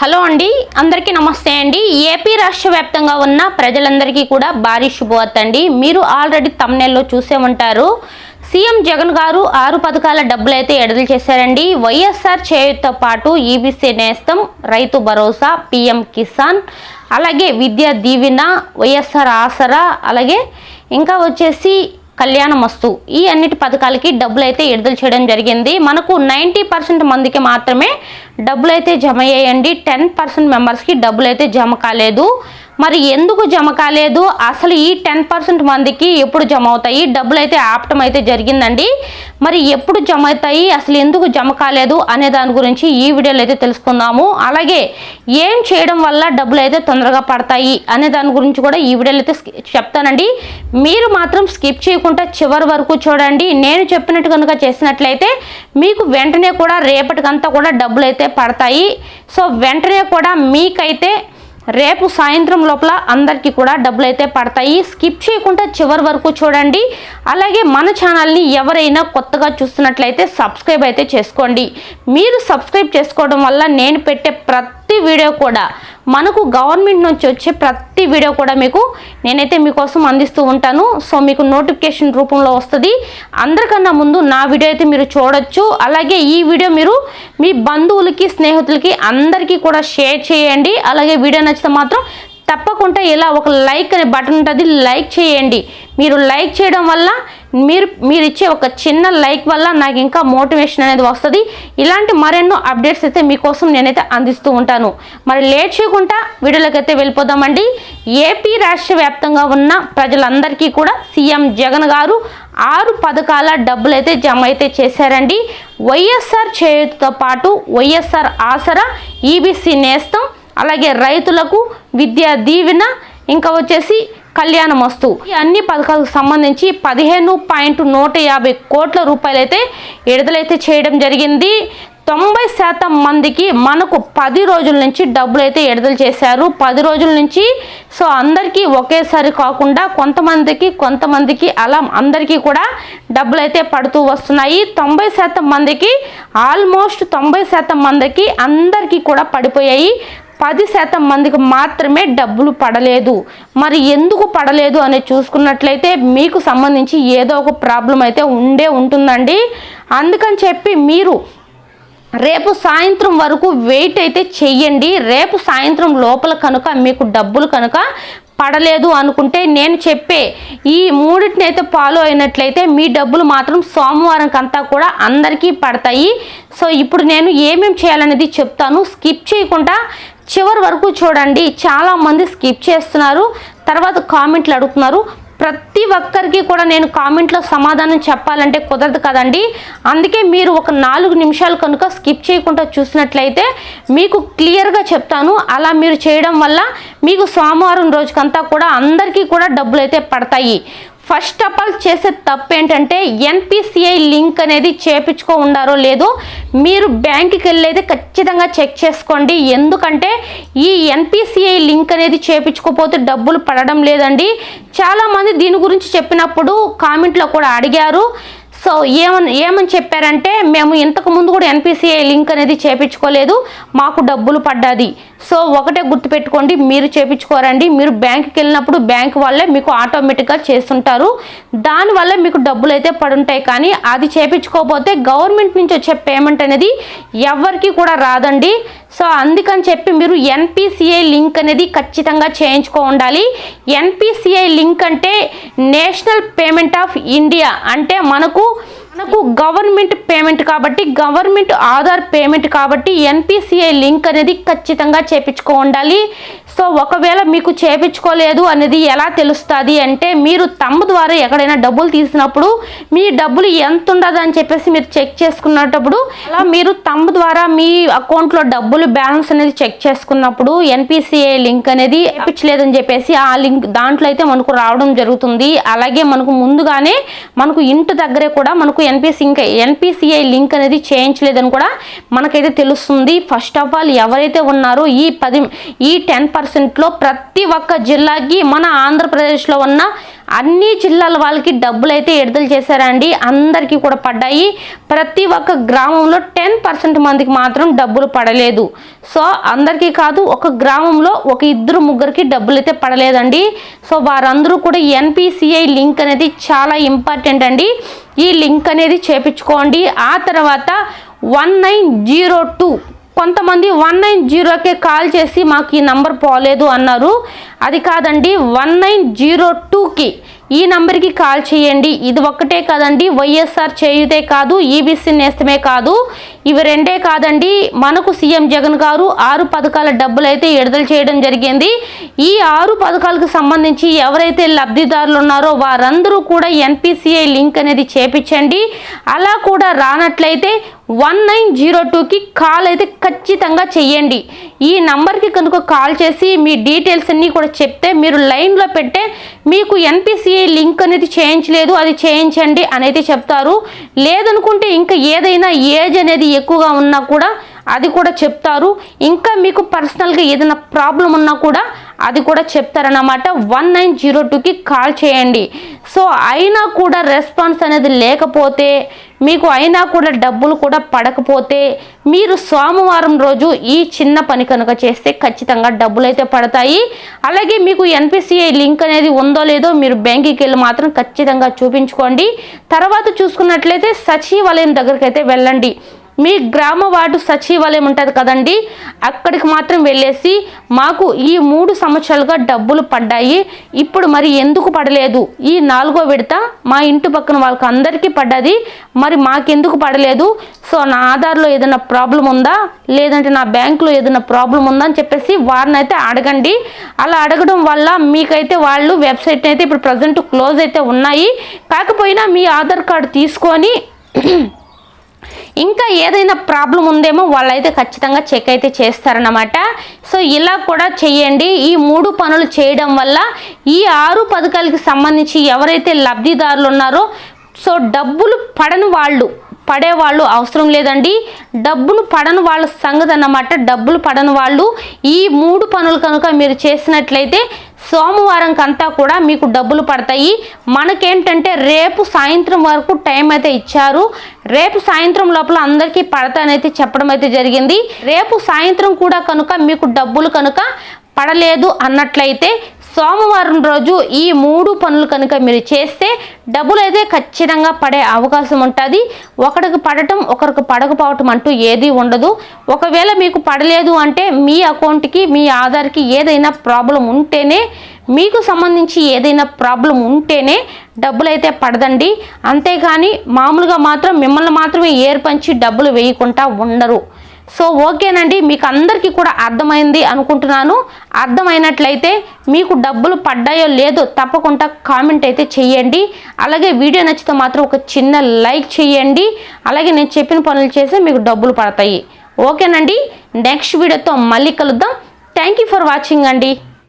Hello అండి అందరికీ నమస్తే అండి. ఏపీ రాష్ట్ర వ్యాప్తంగా ఉన్న ప్రజలందరికీ కూడా భారీ శుభవార్త అండి. మీరు ఆల్రెడీ తమ్నెల్లో చూసే ఉంటారు. సీఎం జగన్ గారు ఆరు పథకాల డబ్బులు అయితే విడుదల చేశారండి. వైఎస్ఆర్ చేయుతో పాటు ఈబీసీ నేస్తం రైతు భరోసా పిఎం కిసాన్ అలాగే విద్యా దీవెన వైఎస్ఆర్ ఆసరా అలాగే ఇంకా వచ్చేసి కళ్యాణమస్తు ఈ అన్నిటి పథకాలకి డబ్బులు అయితే విడుదల చేయడం జరిగింది. మనకు నైంటీ పర్సెంట్ మందికి మాత్రమే డబ్బులు అయితే జమ అయ్యాయండి. టెన్ పర్సెంట్ మెంబర్స్కి డబ్బులు అయితే జమ కాలేదు. మరి ఎందుకు జమ కాలేదు? అసలు ఈ టెన్ పర్సెంట్ మందికి ఎప్పుడు జమ అవుతాయి? డబ్బులు అయితే ఆపటం అయితే జరిగిందండి. మరి ఎప్పుడు జమ అవుతాయి? అసలు ఎందుకు జమ కాలేదు? అనే దాని గురించి ఈ వీడియోలో అయితే తెలుసుకుందాము. అలాగే ఏం చేయడం వల్ల డబ్బులు అయితే తొందరగా పడతాయి? అనే దాని గురించి కూడా ఈ వీడియోలో అయితే చెప్తానండి. మీరు మాత్రం స్కిప్ చేయకుండా చివరి వరకు చూడండి. నేను చెప్పినట్టు కనుక చేసినట్లయితే మీకు వెంటనే కూడా రేపటికంతా కూడా డబ్బులు అయితే పడతాయి. సో వెంటనే కూడా మీకైతే రేపు సాయంత్రం లోపల అందరికీ కూడా డబ్బులు అయితే పడతాయి. స్కిప్ చేయకుండా చివరి వరకు చూడండి. అలాగే మన ఛానల్ని ఎవరైనా కొత్తగా చూస్తున్నట్లయితే సబ్స్క్రైబ్ అయితే చేసుకోండి. మీరు సబ్స్క్రైబ్ చేసుకోవడం వల్ల నేను పెట్టే ప్రతి వీడియో కూడా మనకు గవర్నమెంట్ నుంచి వచ్చే ప్రతి వీడియో కూడా మీకు నేనైతే మీకోసం అందిస్తూ ఉంటాను. సో మీకు నోటిఫికేషన్ రూపంలో వస్తుంది. అందరికన్నా ముందు నా వీడియో అయితే మీరు చూడొచ్చు. అలాగే ఈ వీడియో మీరు మీ బంధువులకి స్నేహితులకి అందరికీ కూడా షేర్ చేయండి. అలాగే వీడియో నచ్చితే మాత్రం తప్పకుండా ఇలా ఒక లైక్ అనే బటన్ ఉంటుంది లైక్ చేయండి. మీరు లైక్ చేయడం వల్ల మీరు మీరు ఇచ్చే ఒక చిన్న లైక్ వల్ల నాకు ఇంకా మోటివేషన్ అనేది వస్తుంది. ఇలాంటి మరెన్నో అప్డేట్స్ అయితే మీకోసం నేనైతే అందిస్తూ ఉంటాను. మరి లేట్ చేయకుండా వీడియోలోకి వెళ్ళిపోదామండి. ఏపీ రాష్ట్ర వ్యాప్తంగా ఉన్న ప్రజలందరికీ కూడా సీఎం జగన్ గారు ఆరు పథకాల డబ్బులు అయితే జమ అయితే చేశారండి. వైఎస్ఆర్ చేయుతో పాటు వైఎస్ఆర్ ఆసరా ఈబీసీ నేస్తం అలాగే రైతులకు విద్యా దీవెన ఇంకా వచ్చేసి కళ్యాణమస్తు ఈ అన్ని పథకాలకు సంబంధించి పదిహేను పాయింట్ నూట యాభై కోట్ల రూపాయలు అయితే విడుదలైతే చేయడం జరిగింది. తొంభై శాతం మందికి మనకు పది రోజుల నుంచి డబ్బులు అయితే విడుదల చేశారు. పది రోజుల నుంచి సో అందరికీ ఒకేసారి కాకుండా కొంతమందికి కొంతమందికి అలా అందరికీ కూడా డబ్బులు అయితే పడుతూ వస్తున్నాయి. తొంభై శాతం మందికి ఆల్మోస్ట్ తొంభై శాతం మందికి అందరికీ కూడా పడిపోయాయి. పది శాతం మందికి మాత్రమే డబ్బులు పడలేదు. మరి ఎందుకు పడలేదు అనేది చూసుకున్నట్లయితే మీకు సంబంధించి ఏదో ఒక ప్రాబ్లం అయితే ఉండే ఉంటుందండి. అందుకని చెప్పి మీరు రేపు సాయంత్రం వరకు వెయిట్ అయితే చెయ్యండి. రేపు సాయంత్రం లోపల కనుక మీకు డబ్బులు కనుక పడలేదు అనుకుంటే నేను చెప్పే ఈ మూడింటిని అయితే ఫాలో అయినట్లయితే మీ డబ్బులు మాత్రం సోమవారంకంతా కూడా అందరికీ పడతాయి. సో ఇప్పుడు నేను ఏమేమి చేయాలనేది చెప్తాను. స్కిప్ చేయకుండా చివరి వరకు చూడండి. చాలామంది స్కిప్ చేస్తున్నారు. తర్వాత కామెంట్లు అడుగుతున్నారు. ప్రతి ఒక్కరికి కూడా నేను కామెంట్లో సమాధానం చెప్పాలంటే కుదరదు కదండి. అందుకే మీరు ఒక నాలుగు నిమిషాలు కనుక స్కిప్ చేయకుండా చూసినట్లయితే మీకు క్లియర్గా చెప్తాను. అలా మీరు చేయడం వల్ల మీకు సోమవారం రోజుకంతా కూడా అందరికీ కూడా డబ్బులు అయితే పడతాయి. ఫస్ట్ ఆఫ్ ఆల్ చేసే తప్పు ఏంటంటే ఎన్పిసిఐ లింక్ అనేది చేపించుకో ఉండారో లేదో మీరు బ్యాంకుకి వెళ్ళేది ఖచ్చితంగా చెక్ చేసుకోండి. ఎందుకంటే ఈ ఎన్పిసిఐ లింక్ అనేది చేపించుకోపోతే డబ్బులు పడడం లేదండి. చాలామంది దీని గురించి చెప్పినప్పుడు కామెంట్లో కూడా అడిగారు. సో ఏమని ఏమని చెప్పారంటే మేము ఇంతకు ముందు కూడా ఎన్పిసిఐ లింక్ అనేది చేపించుకోలేదు. మాకు డబ్బులు పడ్డది. సో ఒకటే గుర్తుపెట్టుకోండి మీరు చేపించుకోరండి. మీరు బ్యాంకుకి వెళ్ళినప్పుడు బ్యాంక్ వాళ్ళే మీకు ఆటోమేటిక్గా చేస్తుంటారు. దానివల్ల మీకు డబ్బులు అయితే పడుంటాయి. కానీ అది చేపించుకోకపోతే గవర్నమెంట్ నుంచి వచ్చే పేమెంట్ అనేది ఎవరికి కూడా రాదండి. సో అందుకని చెప్పి మీరు ఎన్పిసిఐ లింక్ అనేది ఖచ్చితంగా చేయించుకో ఉండాలి. ఎన్పిసిఐ లింక్ అంటే నేషనల్ పేమెంట్ ఆఫ్ ఇండియా. అంటే మనకు మనకు గవర్నమెంట్ పేమెంట్ కాబట్టి గవర్నమెంట్ ఆధార్ పేమెంట్ కాబట్టి ఎన్పిసిఐ లింక్ అనేది ఖచ్చితంగా చేపించుకో ఉండాలి సో ఒకవేళ మీకు చేపించుకోలేదు అనేది ఎలా తెలుస్తుంది అంటే మీరు తమ్ము ద్వారా ఎక్కడైనా డబ్బులు తీసినప్పుడు మీ డబ్బులు ఎంత ఉండదు అని చెప్పేసి మీరు చెక్ చేసుకున్నప్పుడు అలా మీరు తమ్ము ద్వారా మీ అకౌంట్లో డబ్బులు బ్యాలెన్స్ అనేది చెక్ చేసుకున్నప్పుడు ఎన్పిసిఐ లింక్ అనేది చేపించలేదని చెప్పేసి ఆ లింక్ దాంట్లో అయితే మనకు రావడం జరుగుతుంది. అలాగే మనకు ముందుగానే మనకు ఇంటి దగ్గరే కూడా మనకు ఎన్పిసి ఇంకా ఎన్పిసిఐ లింక్ అనేది చేయించలేదని కూడా మనకైతే తెలుస్తుంది. ఫస్ట్ ఆఫ్ ఆల్ ఎవరైతే ఉన్నారో ఈ పది ఈ టెన్ పర్సెంట్లో ప్రతి ఒక్క జిల్లాకి మన ఆంధ్రప్రదేశ్లో ఉన్న అన్ని జిల్లాల వాళ్ళకి డబ్బులు అయితే విడుదల చేశారండి. అందరికీ కూడా పడ్డాయి. ప్రతి ఒక్క గ్రామంలో టెన్ పర్సెంట్ మందికి మాత్రం డబ్బులు పడలేదు. సో అందరికీ కాదు ఒక గ్రామంలో ఒక ఇద్దరు ముగ్గురికి డబ్బులు అయితే పడలేదండి. సో వారందరూ కూడా ఎన్పిసిఐ లింక్ అనేది చాలా ఇంపార్టెంట్ అండి. ఈ లింక్ అనేది చేపించుకోండి. ఆ తర్వాత వన్ నైన్ జీరో టూ కొంతమంది వన్ నైన్ జీరోకే కాల్ చేసి మాకు ఈ నంబర్ పోలేదు అన్నారు. అది కాదండి వన్ నైన్ జీరో టూకి ఈ నంబర్కి కాల్ చేయండి. ఇది ఒక్కటే కాదండి వైఎస్ఆర్ చేయుతే కాదు ఈబీసీ నేస్తమే కాదు. ఇవి రెండే కాదండి మనకు సీఎం జగన్ గారు ఆరు పథకాల డబ్బులు అయితే విడుదల చేయడం జరిగింది. ఈ ఆరు పథకాలకు సంబంధించి ఎవరైతే లబ్ధిదారులు ఉన్నారో వారందరూ కూడా ఎన్పిసిఐ లింక్ అనేది చేపించండి. అలా కూడా రానట్లయితే వన్ నైన్ జీరో టూకి కాల్ అయితే ఖచ్చితంగా చెయ్యండి. ఈ నంబర్కి కనుక కాల్ చేసి మీ డీటెయిల్స్ అన్నీ కూడా చెప్తే మీరు లైన్లో పెట్టే మీకు ఎన్పిసిఐ లింక్ అనేది చేయించలేదు అది చేయించండి అనేది చెప్తారు. లేదనుకుంటే ఇంకా ఏదైనా ఏజ్ అనేది ఎక్కువగా ఉన్నా కూడా అది కూడా చెప్తారు. ఇంకా మీకు పర్సనల్గా ఏదైనా ప్రాబ్లం ఉన్నా కూడా అది కూడా చెప్తారన్నమాట. వన్ నైన్ జీరో టూకి కాల్ చేయండి. సో అయినా కూడా రెస్పాన్స్ అనేది లేకపోతే మీకు అయినా కూడా డబ్బులు కూడా పడకపోతే మీరు సోమవారం రోజు ఈ చిన్న పని కనుక చేస్తే ఖచ్చితంగా డబ్బులు అయితే పడతాయి. అలాగే మీకు ఎన్పిసిఐ లింక్ అనేది ఉందో లేదో మీరు బ్యాంకుకి వెళ్ళి మాత్రం ఖచ్చితంగా చూపించుకోండి. తర్వాత చూసుకున్నట్లయితే సచివాలయం దగ్గరికి అయితే వెళ్ళండి. మీ గ్రామ వార్డు సచివాలయం ఉంటుంది కదండి అక్కడికి మాత్రం వెళ్ళేసి మాకు ఈ మూడు సంవత్సరాలుగా డబ్బులు పడ్డాయి. ఇప్పుడు మరి ఎందుకు పడలేదు? ఈ నాలుగో విడత మా ఇంటి పక్కన వాళ్ళకి అందరికీ పడ్డది. మరి మాకెందుకు పడలేదు? సో నా ఆధార్లో ఏదైనా ప్రాబ్లం ఉందా? లేదంటే నా బ్యాంకులో ఏదైనా ప్రాబ్లం ఉందా అని చెప్పేసి వారిని అయితే అడగండి. అలా అడగడం వల్ల మీకైతే వాళ్ళు వెబ్సైట్ అయితే ఇప్పుడు ప్రజెంట్ క్లోజ్ అయితే ఉన్నాయి. కాకపోయినా మీ ఆధార్ కార్డు తీసుకొని ఇంకా ఏదైనా ప్రాబ్లం ఉందేమో వాళ్ళైతే ఖచ్చితంగా చెక్ అయితే చేస్తారన్నమాట. సో ఇలా కూడా చేయండి ఈ మూడు పనులు చేయడం వల్ల ఈ ఆరు పథకాలకి సంబంధించి ఎవరైతే లబ్ధిదారులు ఉన్నారో సో డబ్బులు పడని వాళ్ళు పడేవాళ్ళు అవసరం లేదండి. డబ్బును పడని వాళ్ళ సంగతి అన్నమాట. డబ్బులు పడని వాళ్ళు ఈ మూడు పనులు కనుక మీరు చేసినట్లయితే సోమవారం కంతా కూడా మీకు డబ్బులు పడతాయి. మనకేంటంటే రేపు సాయంత్రం వరకు టైం అయితే ఇచ్చారు. రేపు సాయంత్రం లోపల అందరికీ పడతానైతే చెప్పడం అయితే జరిగింది. రేపు సాయంత్రం కూడా కనుక మీకు డబ్బులు కనుక పడలేదు అన్నట్లయితే సోమవారం రోజు ఈ మూడు పనులు కనుక మీరు చేస్తే డబ్బులు అయితే ఖచ్చితంగా పడే అవకాశం ఉంటుంది. ఒకరికి పడటం ఒకరికి పడకపోవటం అంటూ ఏది ఉండదు. ఒకవేళ మీకు పడలేదు అంటే మీ అకౌంట్కి మీ ఆధార్కి ఏదైనా ప్రాబ్లం ఉంటేనే మీకు సంబంధించి ఏదైనా ప్రాబ్లం ఉంటేనే డబ్బులైతే పడదండి. అంతేగాని మామూలుగా మాత్రం మిమ్మల్ని మాత్రమే ఏర్పంచి డబ్బులు వేయకుండా ఉండరు. సో ఓకేనండి మీకు అందరికీ కూడా అర్థమైంది అనుకుంటున్నాను. అర్థమైనట్లయితే మీకు డబ్బులు పడ్డాయో లేదో తప్పకుండా కామెంట్ అయితే చేయండి అలాగే వీడియో నచ్చితే మాత్రం ఒక చిన్న లైక్ చేయండి అలాగే నేను చెప్పిన పనులు చేస్తే మీకు డబ్బులు పడతాయి. ఓకేనండి నెక్స్ట్ వీడియోతో మళ్ళీ కలుద్దాం. థ్యాంక్ యూ ఫర్ వాచింగ్ అండి.